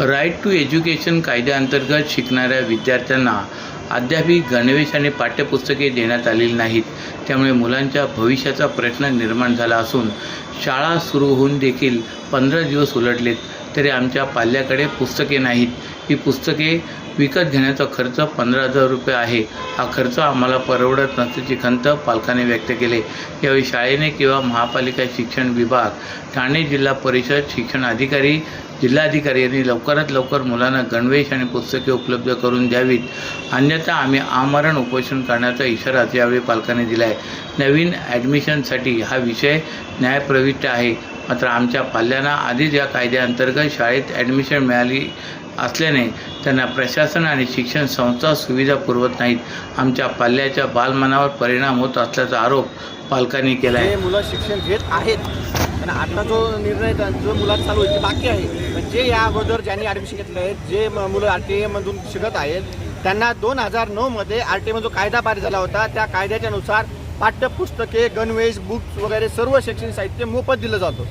Right to education कायद्याअंतर्गत शिकणाऱ्या विद्यार्थ्यांना अद्यापही गणवेश आणि पाठ्यपुस्तके देण्यात आलेली नाहीत. त्यामुळे मुलांच्या भविष्याचा प्रश्न निर्माण झाला असून शाळा सुरू होऊन देखील पंधरा दिवस उलटलेत. तरी आमच्या पाल्याकडे पुस्तके नाहीत. ही पुस्तके विकत घेण्याचा खर्च पंधरा हजार रुपये आहे. हा खर्च आम्हाला परवडत नसल्याची खंत पालकांनी व्यक्त केली. यावेळी शाळेने किंवा महापालिका शिक्षण विभाग ठाणे जिल्हा परिषद शिक्षण अधिकारी जिल्हाधिकारी यांनी लवकरात लवकर मुलांना गणवेश आणि पुस्तके उपलब्ध करून द्यावीत. अन्यथा आम्ही आमरण उपोषण करण्याचा इशारा यावेळी पालकांनी दिला आहे नवीन ॲडमिशनसाठी हा विषय न्यायप्रविष्ट आहे. मात्र आमच्या पाल्यांना आधीच या कायद्याअंतर्गत शाळेत ॲडमिशन मिळाली असल्याने त्यांना प्रशासन आणि शिक्षण संस्था सुविधा पुरवत नाहीत. आमच्या पाल्याच्या बालमनावर परिणाम होत असल्याचा आरोप पालकांनी केला आहे मुलं शिक्षण घेत आहेत पण आता जो निर्णय जो मुलांचा चालू आहे ते बाकी आहे जे या अगोदर ज्यांनी ॲडमिशन घेतलं आहे जे म- मुलं आर टी एमधून शिकत आहेत त्यांना दोन हजार नऊमध्ये आर टी एम जो कायदा पारित झाला होता. त्या कायद्याच्या नुसार पाठ्यपुस्तके गणवेश बुक्स वगैरे सर्व शैक्षणिक साहित्य मोफत दिलं जातं.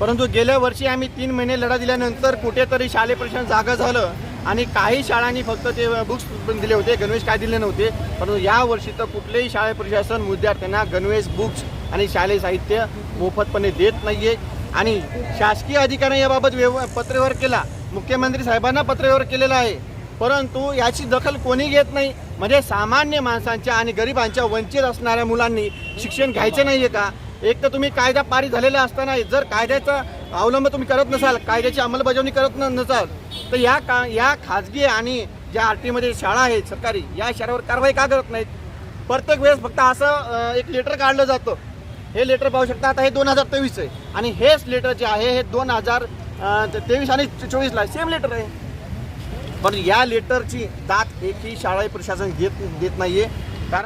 परंतु गेल्या वर्षी आम्ही तीन महिने लढा दिल्यानंतर कुठेतरी शालेय प्रशासन जागा झालं आणि काही शाळांनी फक्त ते बुक्स पण दिले होते. गणवेश काय दिले नव्हते. परंतु या वर्षी तर कुठलेही शाळा प्रशासन विद्यार्थ्यांना गणवेश बुक्स आणि शालेय साहित्य मोफतपणे देत नाही आहे आणि शासकीय अधिकाऱ्यांनी याबाबत व्यव पत्रव्यवहार केला. मुख्यमंत्री साहेबांना पत्रव्यवहार केलेला आहे. परंतु याची दखल कोणी घेत नाही? म्हणजे सामान्य माणसांच्या आणि गरिबांच्या वंचित असणाऱ्या मुलांनी शिक्षण घ्यायचं नाही आहे का? एक तर तुम्ही कायदा पारित झालेला असताना जर कायद्याचा अवलंब तुम्ही करत नसाल कायद्याची अंमलबजावणी करत न- नसाल तर या का या खाजगी आणि ज्या आर टीमध्ये शाळा आहेत सरकारी या शाळेवर कारवाई का करत नाहीत? प्रत्येक वेळेस फक्त असं एक लेटर काढलं जातं. हे लेटर पाहू शकता आता हे दोन हजार तेवीस आहे. आणि हेच लेटर जे आहे हे दोन हजार तेवीस आणि चोवीसला सेम लेटर आहे. पण या लेटरची दात एकही शाळा प्रशासन घेत देत नाहीये.